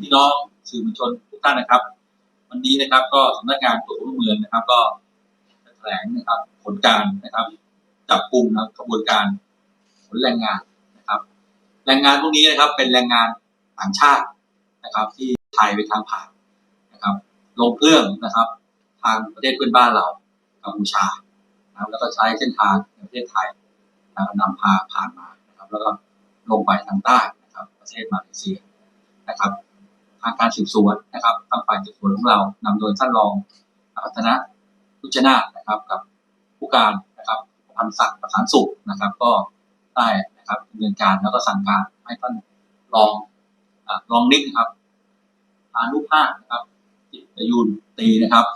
พี่น้องสื่อมวลชนทุกท่านนะครับ วันนี้นะครับก็สำนักงานตรวจคนเข้มืองนะครับ ก็แถลงนะครับผลการนะครับ จับกลุ่มนะครับกระบวนการขนแรงงานนะครับ แรงงานพวกนี้นะครับ เป็นแรงงานต่างชาตินะครับ ที่ไทยไปทางผ่านนะครับ ลงเครื่องนะครับ ทางประเทศเพื่อนบ้านเรากัมพูชานะครับแล้วก็ใช้เส้นทางในประเทศไทยนะครับนำพาผ่านมานะครับ แล้วก็ลงไปทางใต้นะครับ ประเทศมาเลเซีย นะครับ ทางการสืบสวนนะครับทางฝ่ายสืบสวนของเรานำโดยท่านรองพัฒนะพุชนานะครับ กับผู้การนะครับพันศักดิ์ประธานสุขนะครับ ก็ได้นะครับดำเนินการแล้วก็สั่งการให้ท่านรองรองนิกนะครับพานุภาคนะครับจิตยุนตีนะครับ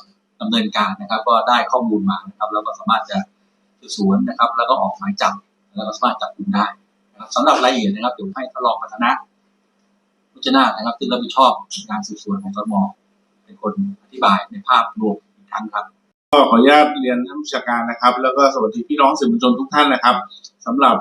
ดำเนินการนะครับ ก็ได้ข้อมูลมานะครับ แล้วก็สามารถจะสืบสวนนะครับ แล้วก็ออกหมายจับแล้วก็สามารถจับกุมได้นะครับสำหรับรายละเอียดนะครับเดี๋ยวให้ท่านรองพัฒนะ ชนาถนะครับ ซึ่งรับผิดชอบการสืบสวนของตมเป็นคนอธิบายในภาพรวมอีกครั้งครับก็ขออนุญาตเรียนท่านผู้จัดการนะครับ แล้วก็สวัสดีพี่น้องสื่อมวลชนทุกท่านนะครับสำหรับ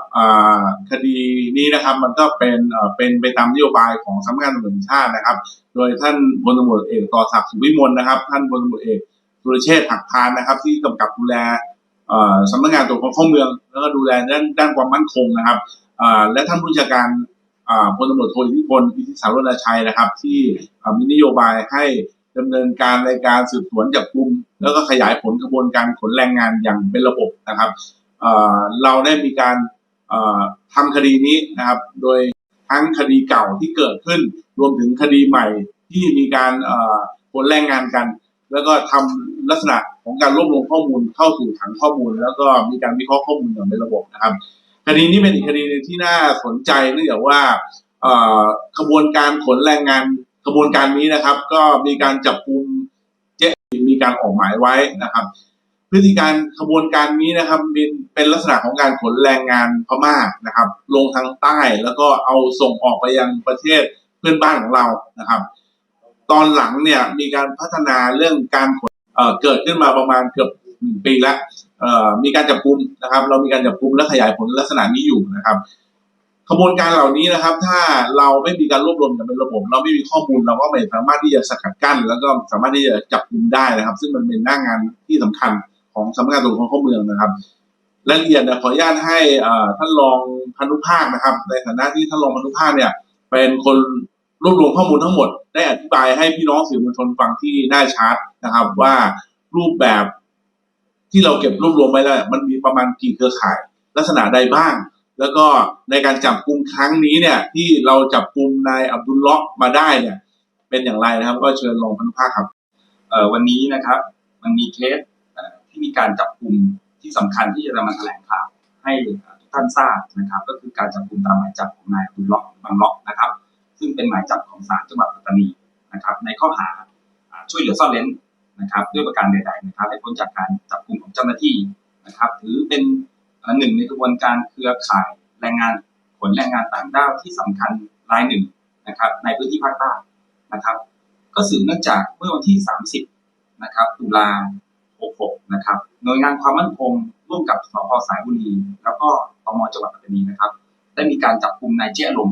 คดีนี้นะครับ มันก็เป็นเป็นไปตามนโยบายของสำนักงานตำรวจชาตินะครับ โดยท่านพลตำรวจเอกต่อศักดิ์สุวิมลนะครับ ท่านพลตำรวจเอกสุรเชษฐ์หักพานนะครับ ที่กำกับดูแลสำนักงานตรวจคนเข้าเมือง แล้วก็ดูแลด้านด้านความมั่นคงนะครับและท่านผู้จัดการ พลตำรวจโทอิทธิพลอิทธิสารนชัยนะครับ ที่มีนโยบายให้ดำเนินการในการสืบสวนจับกลุ่มแล้วก็ขยายผลกระบวนการขนแรงงานอย่างเป็นระบบนะครับเราได้มีการเอ่อทำคดีนี้นะครับ โดยทั้งคดีเก่าที่เกิดขึ้น รวมถึงคดีใหม่ที่มีการขนแรงงานกัน แล้วก็ทำลักษณะของการรวบรวมข้อมูลเข้าสู่ถังข้อมูล แล้วก็มีการวิเคราะห์ข้อมูลอย่างเป็นระบบนะครับ คดีนี้เป็นอีกคดีที่น่าสนใจเนื่องจากว่าขบวนการขนแรงงานขบวนการนี้นะครับ ก็มีการจับกลุ่มเจ๊มีการออกหมายไว้นะครับ พฤติการขบวนการนี้นะครับเป็นลักษณะของการขนแรงงานพม่านะครับ ลงทางใต้แล้วก็เอาส่งออกไปยังประเทศเพื่อนบ้านของเรานะครับ ตอนหลังเนี่ยมีการพัฒนาเรื่องการขนเเกิดขึ้นมาประมาณเกือบหนึ่งปีแล้ว มีการจับกลุ่มนะครับ เรามีการจับกลุ่มและขยายผลลักษณะนี้อยู่นะครับขบวนการเหล่านี้นะครับ ถ้าเราไม่มีการรวบรวมอย่างเป็นระบบ เราไม่มีข้อมูลเราก็ไม่สามารถที่จะสกัดกั้น แล้วก็สามารถที่จะจับกลุ่มได้นะครับ ซึ่งมันเป็นหน้างานที่สำคัญของสำนักงานตรวจคนเข้าเมืองนะครับรายละเอียดเนี่ยขออนุญาตให้ท่านรองพันุภาคนะครับ ในฐานะที่ท่านรองพันุภาคเนี่ย เป็นคนรวบรวมข้อมูลทั้งหมด ได้อธิบายให้พี่น้องสื่อมวลชนฟังที่หน้าชาร์ตนะครับ ว่ารูปแบบ ที่เราเก็บรวบรวมไว้แล้ว มันมีประมาณกี่เครือข่าย ลักษณะใดบ้าง แล้วก็ในการจับกลุ่มครั้งนี้เนี่ย ที่เราจับกลุ่มนายอับดุลลาะห์มาได้เนี่ย เป็นอย่างไรนะครับ ก็เชิญรองพันธุภาคครับเอ่อวันนี้นะครับ มันมีเคสที่มีการจับกลุ่มที่สำคัญที่จะนำมาแถลงข่าวให้ทุกท่านทราบนะครับ ก็คือการจับกลุ่มตามหมายจับของนายอับดุลลาะห์บางลาะห์นะครับ ซึ่งเป็นหมายจับของศาลจังหวัดปัตตานีนะครับ ในข้อหาช่วยเหลือซ่อนเร้นนะครับ ด้วยประการใดๆนะครับให้พ้นจากการจับกลุ่ม เจ้าหน้าที่นะครับถือเป็นหนึ่งในกระบวนการเครือข่ายแรงงานขนแรงงานต่างด้าวที่สำคัญรายหนึ่งนะครับ ในพื้นที่ภาคใต้นะครับ ก็สืบเนื่องจากเมื่อวันที่ 30นะครับตุลา66นะครับหน่วยงานความมั่นคงร่วมกับสพสายบุรี แล้วก็ตมจังหวัดปัตตานีนะครับ ได้มีการจับกลุ่มนายเจ๊ลม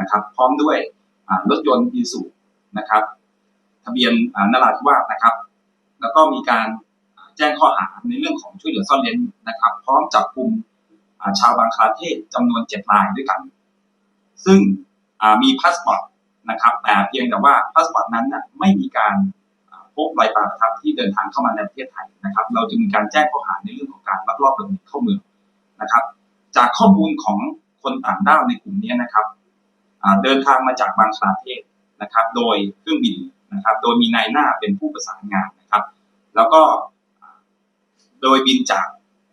นะครับ พร้อมด้วยรถยนต์อีซูนะครับ ทะเบียนนราธิวาสนะครับ แล้วก็มีการ แจ้งข้อหาในเรื่องของช่วยเหลือซ่อนเร้นนะครับ พร้อมจับกลุ่มชาวบางคลาเทศจำนวนเจ็ดรายด้วยกัน ซึ่งมีพาสปอร์ตนะครับ แต่เพียงแต่ว่าพาสปอร์ตนั้นนะไม่มีการพบรอยตาประทับที่เดินทางเข้ามาในประเทศไทยนะครับ เราจะมีการแจ้งข้อหาในเรื่องของการลักลอบหลบหนีเข้าเมืองนะครับ จากข้อมูลของคนต่างด้าวในกลุ่มนี้นะครับเดินทางมาจากบางคลาเทศนะครับ โดยเครื่องบินนะครับ โดยมีนายหน้าเป็นผู้ประสานงานนะครับ แล้วก็ โดยบินจาก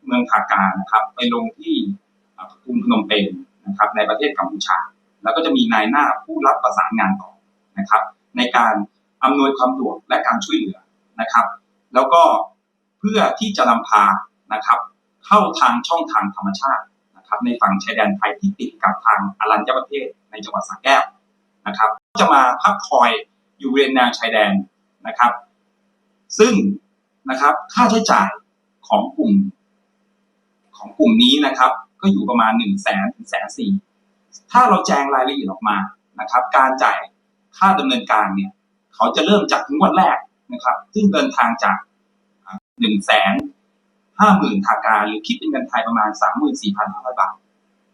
เมืองทาการนะครับไปลงที่กรุงพนมเปญนะครับในประเทศกัมพูชา แล้วก็จะมีนายหน้าผู้รับประสานงานต่อนะครับ ในการอำนวยความสะดวกและการช่วยเหลือนะครับ แล้วก็เพื่อที่จะนำพานะครับ เข้าทางช่องทางธรรมชาตินะครับ ในฝั่งชายแดนไทยที่ติดกับทางอรัญญประเทศในจังหวัดสระแก้วนะครับ จะมาพักคอยอยู่บริเวณแนวชายแดนนะครับ ซึ่งนะครับค่าใช้จ่าย ของกลุ่ม ของกลุ่มนี้นะครับ ก็อยู่ประมาณหนึ่งแสนถึงแสนสี่ถ้าเราแจงรายละเอียดออกมานะครับ การจ่ายค่าดำเนินการเนี่ย เขาจะเริ่มจากงวดแรกนะครับ ซึ่งเดินทางจากหนึ่งแสนห้าหมื่นทากาหรือคิดเป็นเงินไทยประมาณสามหมื่นสี่พันห้าร้อยบาท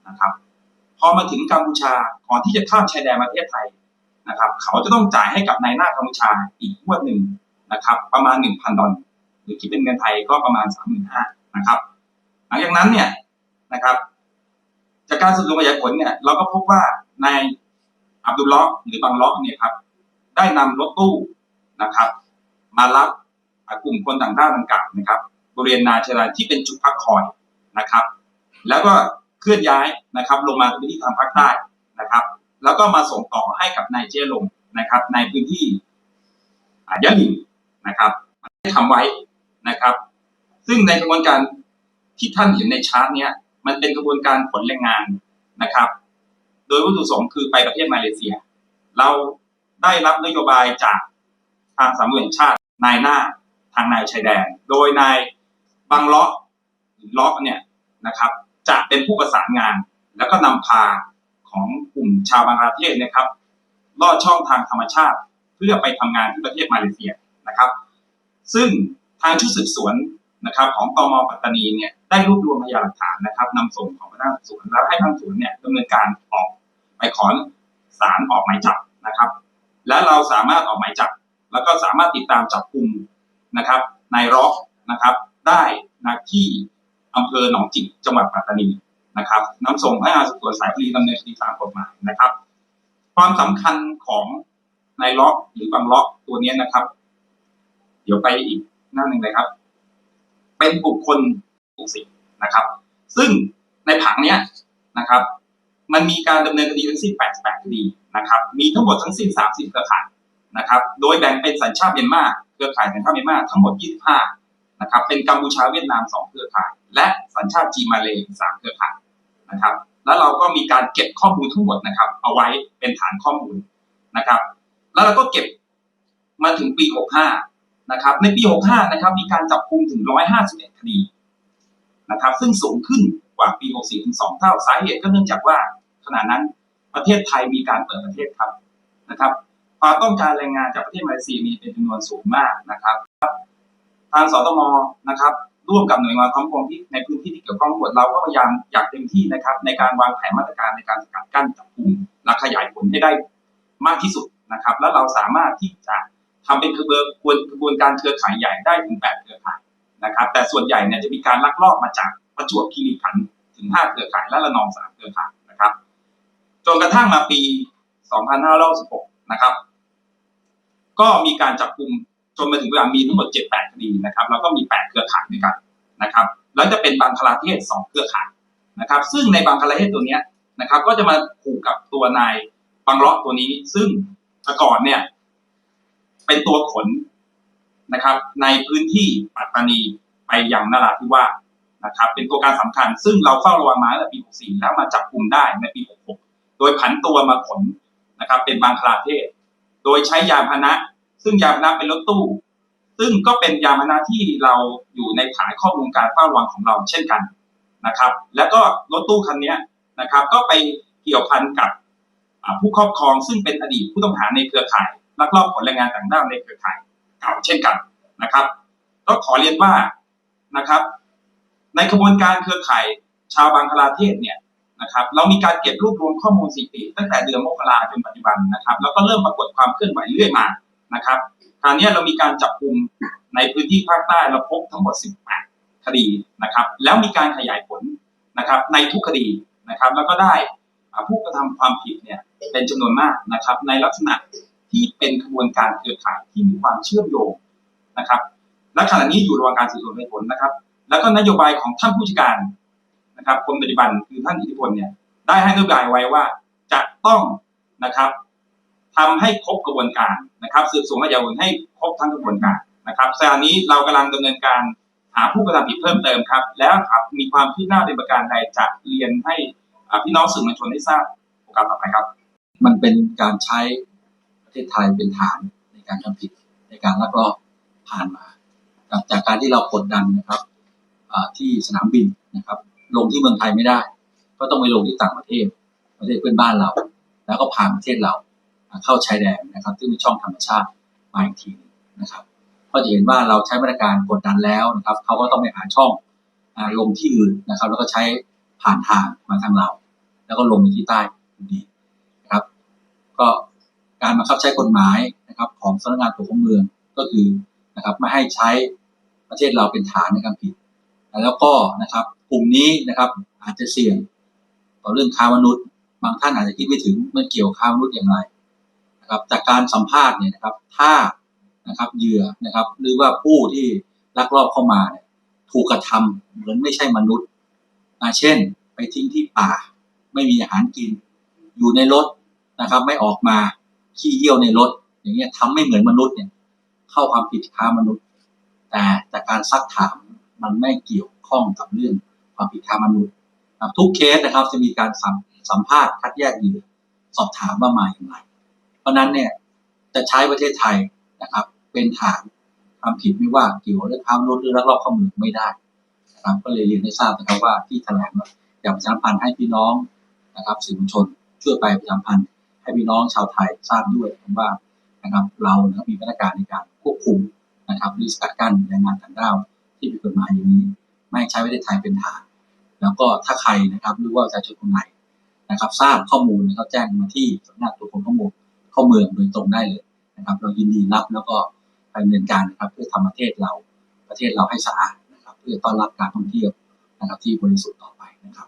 นะครับ พอมาถึงกัมพูชาก่อนที่จะข้ามชายแดนประเทศไทยนะครับ เขาจะต้องจ่ายให้กับนายหน้ากัมพูชาอีกงวดหนึ่งนะครับ ประมาณหนึ่งพันดอลลาร์ หรือคิดเป็นเงินไทยก็ประมาณสามหมื่นห้านะครับ หลังจากนั้นเนี่ยนะครับ จากการสืบสวนขยายผลเนี่ย เราก็พบว่าในอับดุลลาะห์หรือบังลาะห์เนี่ยครับ ได้นำรถตู้นะครับ มารับกลุ่มคนต่างด้าวดังกล่าวนะครับบริเวณนาเชลานที่เป็นจุดพักคอยนะครับ แล้วก็เคลื่อนย้ายนะครับ ลงมาพื้นที่ทางภาคใต้นะครับ แล้วก็มาส่งต่อให้กับนายเจลงนะครับ ในพื้นที่ยะลิงนะครับได้ทำไว้ นะครับ ซึ่งในกระบวนการที่ท่านเห็นในชาร์ตเนี้ยมันเป็นกระบวนการขนแรงงานนะครับ โดยวัตถุประสงค์คือไปประเทศมาเลเซีย เราได้รับนโยบายจากทางสำนักงแห่งชาตินายหน้าทางนายชายแดน โดยนายบังเลาะหรือเลาะเนี่ยนะครับ จะเป็นผู้ประสานงาน แล้วก็นำพาของกลุ่มชาวบังกลาเทศนะครับลอดช่องทางธรรมชาติ เพื่อไปทำงานที่ประเทศมาเลเซียนะครับ ซึ่ง ทางชุดสืบสวนนะครับของตมปัตตานีเนี่ยได้รวบรวมพยานหลักฐานนะครับนำส่งของพนักงานสอบสวนแล้วให้ทางสวนเนี่ยดำเนินการออกไปขอสารออกหมายจับนะครับ และเราสามารถออกหมายจับ แล้วก็สามารถติดตามจับกลุ่มนะครับนายร็อกนะครับ ได้นะที่อำเภอหนองจิกจังหวัดปัตตานีนะครับนำส่งพนักงานสอบสวนสายคดีดำเนินคดีตามกฎหมายนะครับ ความสำคัญของนายล็อกหรือบางล็อกตัวเนี้ยนะครับ เดี๋ยวไปอีก หน้าหนึ่งเลยครับ เป็นบุคคลบุคสินะครับ ซึ่งในผังเนี้ยนะครับ มันมีการดำเนินคดีทั้งสิ้น 88 คดีนะครับ มีทั้งหมดทั้งสิ้น 30 เครือข่ายนะครับ โดยแบ่งเป็นสัญชาติเมียนมาเครือข่ายสัญชาติเมียนมาทั้งหมด 25 นะครับ เป็นกัมพูชาเวียดนาม 2 เครือข่าย และสัญชาติจีนมาเลยอีก3เครือข่ายนะครับ แล้วเราก็มีการเก็บข้อมูลทั้งหมดนะครับ เอาไว้เป็นฐานข้อมูลนะครับ แล้วเราก็เก็บมาถึงปี 65 นะครับในปี 65 นะครับมีการจับกุมถึง 151 คดีนะครับซึ่งสูงขึ้นกว่าปี 64 ถึง 2 เท่าสาเหตุก็เนื่องจากว่าขณะนั้นประเทศไทยมีการเปิดประเทศครับนะครับความต้องการแรงงานจากประเทศมาเลเซียมีเป็นจำนวนสูงมากนะครับ ทางสตมนะครับ ร่วมกับหน่วยงานท้องถิ่นที่ในพื้นที่ที่เกี่ยวข้องทั้งหมดเราก็พยายามอยากเต็มที่นะครับ ในการวางแผนมาตรการในการสกัดกั้นจับกลุ่มและขยายผลให้ได้มากที่สุดนะครับ และเราสามารถที่จะ ทำเป็นกระบวนกระบวนการเครือข่ายใหญ่ได้ถึง8เครือข่ายนะครับ แต่ส่วนใหญ่เนี่ยจะมีการลักลอบมาจากประจวบคีรีขันธ์ถึง5เครือข่ายและระนอง3เครือข่ายนะครับจนกระทั่งมาปี 2516นะครับ ก็มีการจับกลุ่มจนมาถึงเวลามีทั้งหมด 7-8 คดีนะครับ แล้วก็มี 8 เครือข่ายด้วยกันนะครับ แล้วจะเป็นบังคลาเทศ 2 เครือข่ายนะครับ ซึ่งในบังคลาเทศตัวเนี้ยนะครับ ก็จะมาผูกกับตัวนายบังเลาะตัวนี้ ซึ่งแต่ก่อนเนี่ย เป็นตัวขนนะครับ ในพื้นที่ปัตตานีไปยังนราธิวาสนะครับ เป็นตัวการสำคัญ ซึ่งเราเฝ้าระวังมาตั้งแต่ปี 64 แล้วมาจับกลุ่มได้ในปี 66 โดยผันตัวมาขนนะครับ เป็นบังคลาเทศ โดยใช้ยานพาหนะ ซึ่งยานพาหนะเป็นรถตู้ ซึ่งก็เป็นยานพาหนะที่เราอยู่ในฐานข้อมูลการเฝ้าระวังของเราเช่นกันนะครับ แล้วก็รถตู้คันนี้นะครับ ก็ไปเกี่ยวพันกับผู้ครอบครองซึ่งเป็นอดีตผู้ต้องหาในเครือข่าย ลักลอบขนแรงงานต่างด้าวในเครือข่ายเก่าเช่นกันนะครับ ก็ขอเรียนว่านะครับ ในขบวนการเครือข่ายชาวบังคลาเทศเนี่ยนะครับ เรามีการเก็บรวบรวมข้อมูลสถิติ ตั้งแต่เดือนมกราจนปัจจุบันนะครับ แล้วก็เริ่มปรากฏความเคลื่อนไหวเรื่อยมานะครับคราวนี้เรามีการจับกลุ่มในพื้นที่ภาคใต้เราพบทั้งหมด 18 คดีนะครับ แล้วมีการขยายผลนะครับในทุกคดีนะครับ แล้วก็ได้ผู้กระทำความผิดเนี่ยเป็นจำนวนมากนะครับ ในลักษณะ ที่เป็นขบวนการเครือข่ายที่มีความเชื่อมโยงนะครับ และขณะนี้อยู่ระหว่างการสืบสวนขยายผลนะครับ แล้วก็นโยบายของท่านผู้จัดการนะครับคนปัจจุบันคือท่านอิทธิพลเนี่ยได้ให้นโยบายไว้ว่าจะต้องนะครับทำให้ครบกระบวนการนะครับสืบสวนขยายผลให้ครบทั้งกระบวนการนะครับขณะนี้เรากำลังดำเนินการหาผู้กระทำผิดเพิ่มเติมครับ แล้วครับมีความคืบหน้าเป็นประการใดจะเรียนให้พี่น้องสื่อมวลชนได้ทราบโอกาสต่อไปครับ มันเป็นการใช้ ทศไทยเป็นฐานในการทำผิดในการลักลอบผ่านมาจากจากการที่เรากดดันนะครับที่สนามบินนะครับ ลงที่เมืองไทยไม่ได้ ก็ต้องไปลงที่ต่างประเทศประเทศเพื่อนบ้านเรา แล้วก็ผ่านประเทศเราเข้าชายแดนนะครับ ซึ่งเป็นช่องธรรมชาติมาอีกทีนึงนะครับก็จะเห็นว่าเราใช้มาตรการกดดันแล้วนะครับเขาก็ต้องไปหาช่องอลงที่อื่นนะครับ แล้วก็ใช้ผ่านทางมาทางเรา แล้วก็ลงไปที่ใต้ดีนะครับ ก็ การบังคับใช้กฎหมายนะครับของสำนักงานตรวจคนเมืองก็คือนะครับไม่ให้ใช้ประเทศเราเป็นฐานในการผิด แล้วก็นะครับกลุ่มนี้นะครับอาจจะเสี่ยงต่อเรื่องค้ามนุษย์ บางท่านอาจจะคิดไม่ถึงมันเกี่ยวค้ามนุษย์อย่างไรนะครับจากการสัมภาษณ์เนี่ยนะครับถ้านะครับเหยื่อนะครับ หรือว่าผู้ที่ลักลอบเข้ามาเนี่ยถูกกระทำเหมือนไม่ใช่มนุษย์เช่น ไปทิ้งที่ป่า ไม่มีอาหารกิน อยู่ในรถนะครับ ไม่ออกมา ขี้เยี่ยวในรถ อย่างเงี้ยทำไม่เหมือนมนุษย์เนี่ย เข้าความผิดค้ามนุษย์ แต่จากการซักถามมันไม่เกี่ยวข้องกับเรื่องความผิดค้ามนุษย์นะทุกเคสนะครับจะมีการสัมสัมภาษณ์คัดแยกเหยื่อสอบถามว่ามาอย่างไร เพราะนั้นเนี่ยจะใช้ประเทศไทยนะครับ เป็นฐานความผิดไม่ว่าเกี่ยวเรื่องค้ามนุษย์หรือลักลอบเข้าเมืองไม่ได้นะครับก็เลยเรียนให้ทราบนะครับว่าที่แถลงว่าอยากประชาสัมพันธ์ให้พี่น้องนะครับสื่อมวลชนช่วยไปประชาสัมพันธ์ ให้พี่น้องชาวไทยทราบด้วยว่านะครับเรานะครับมีมาตรการในการควบคุมนะครับหรือสกัดกั้นแรงงานต่างด้าวที่ผิดกฎหมายอย่างนี้ ไม่ใช้ประเทศไทยเป็นฐาน แล้วก็ถ้าใครนะครับรือว่าประชาชนคนไหนนะครับ ทราบข้อมูลนะครับแจ้งมาที่สำนักงานตรวจคนเข้าเมืองเข้าเมืองโดยตรงได้เลยนะครับ เรายินดีรับแล้วก็ไปดำเนินการนะครับเพื่อทำประเทศเราประเทศเราให้สะอาดนะครับ เพื่อต้อนรับการท่องเที่ยวนะครับที่บริสุทธิ์ต่อไปนะครับ